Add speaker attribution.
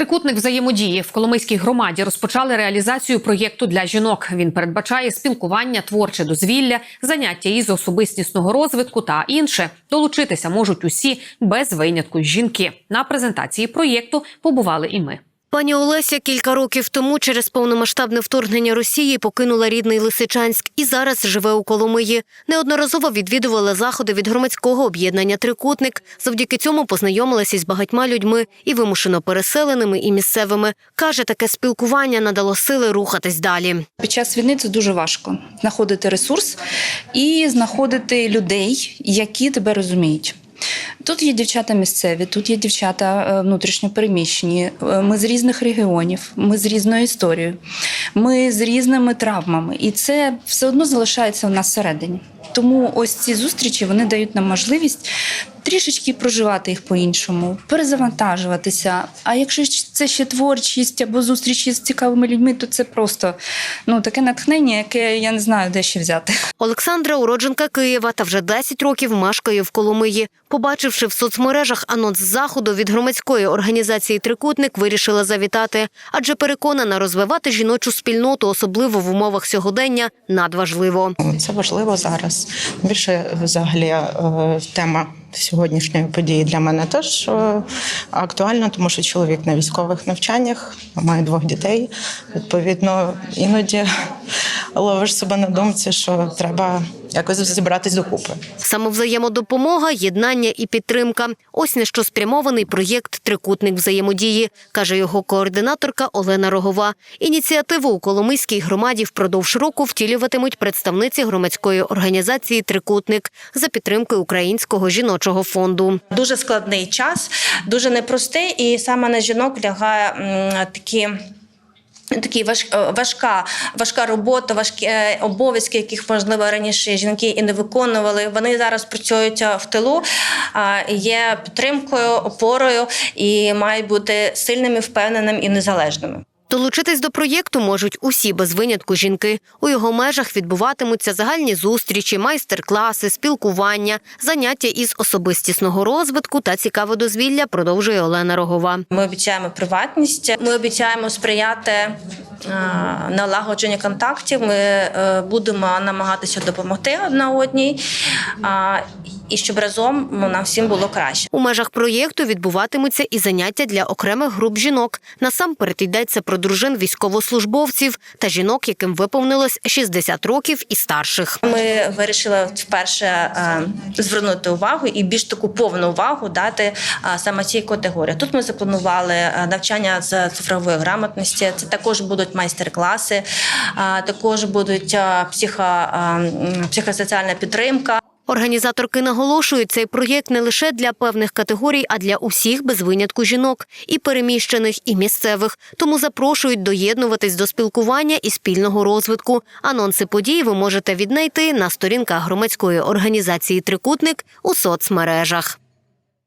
Speaker 1: Трикутник взаємодії в Коломийській громаді розпочали реалізацію проєкту для жінок. Він передбачає спілкування, творче дозвілля, заняття із особистісного розвитку та інше. Долучитися можуть усі без винятку жінки. На презентації проєкту побували і ми.
Speaker 2: Пані Олеся кілька років тому через повномасштабне вторгнення Росії покинула рідний Лисичанськ і зараз живе у Коломиї. Неодноразово відвідувала заходи від громадського об'єднання Трикутник. Завдяки цьому познайомилася із багатьма людьми і вимушено переселеними, і місцевими. Каже, таке спілкування надало сили рухатись далі.
Speaker 3: Під час війни це дуже важко знаходити ресурс і знаходити людей, які тебе розуміють. Тут є дівчата місцеві, тут є дівчата е, внутрішньо переміщені. Е, Ми з різних регіонів, ми з різною історією, ми з різними травмами, і це все одно залишається у нас всередині. Тому ось ці зустрічі вони дають нам можливість трішечки проживати їх по-іншому, перезавантажуватися. А якщо це ще творчість або зустрічі з цікавими людьми, то це просто ну таке натхнення, яке я не знаю, де ще взяти.
Speaker 2: Олександра уродженка Києва та вже 10 років мешкає в Коломиї. Побачивши в соцмережах анонс заходу від громадської організації Трикутник, вирішила завітати, адже переконана розвивати жіночу спільноту, особливо в умовах сьогодення, надважливо.
Speaker 4: Це важливо зараз. Більше взагалі е, тема сьогоднішньої події для мене теж е, актуальна, тому що чоловік на військових навчаннях, має двох дітей. Відповідно, іноді ловиш себе на думці, що треба якось зібратись докупи.
Speaker 2: Самовзаємодопомога, єднання і підтримка. Ось на що спрямований проєкт Трикутник взаємодії, каже його координаторка Олена Рогова. Ініціативу у Коломийській громаді впродовж року втілюватимуть представниці громадської організації Трикутник за підтримки Українського жіночого фонду.
Speaker 5: дуже складний час, дуже непростий, і саме на жінок лягає такі. Такі е, важка, важка робота, важкі е, обов'язки, яких можливо раніше жінки і не виконували. Вони зараз працюють е, в тилу, є підтримкою, опорою і мають бути сильними, впевненими і незалежними.
Speaker 2: Долучитись до проєкту можуть усі без винятку жінки. У його межах відбуватимуться загальні зустрічі, майстер-класи, спілкування, заняття із особистісного розвитку та цікаве дозвілля, продовжує Олена Рогова.
Speaker 5: Ми обіцяємо приватність. Ми обіцяємо сприяти налагодженню контактів. Ми е, будемо намагатися допомогти одна одній, і щоб разом нам всім було краще.
Speaker 2: У межах проєкту відбуватимуться і заняття для окремих груп жінок. Насамперед йдеться про дружин військовослужбовців та жінок, яким виповнилось 60 років і старших.
Speaker 5: Ми вирішили вперше е, звернути увагу і більш таку повну увагу дати е, саме цій категорії. Тут ми запланували навчання з цифрової грамотності. Це також будуть майстер-класи, е, також будуть е, психо, е, психосоціальна підтримка.
Speaker 2: Організаторки наголошують, цей проєкт не лише для певних категорій, а для усіх без винятку жінок, і переміщених, і місцевих. Тому запрошують доєднуватись до спілкування і спільного розвитку. Анонси подій ви можете віднайти на сторінках громадської організації Трикутник у соцмережах.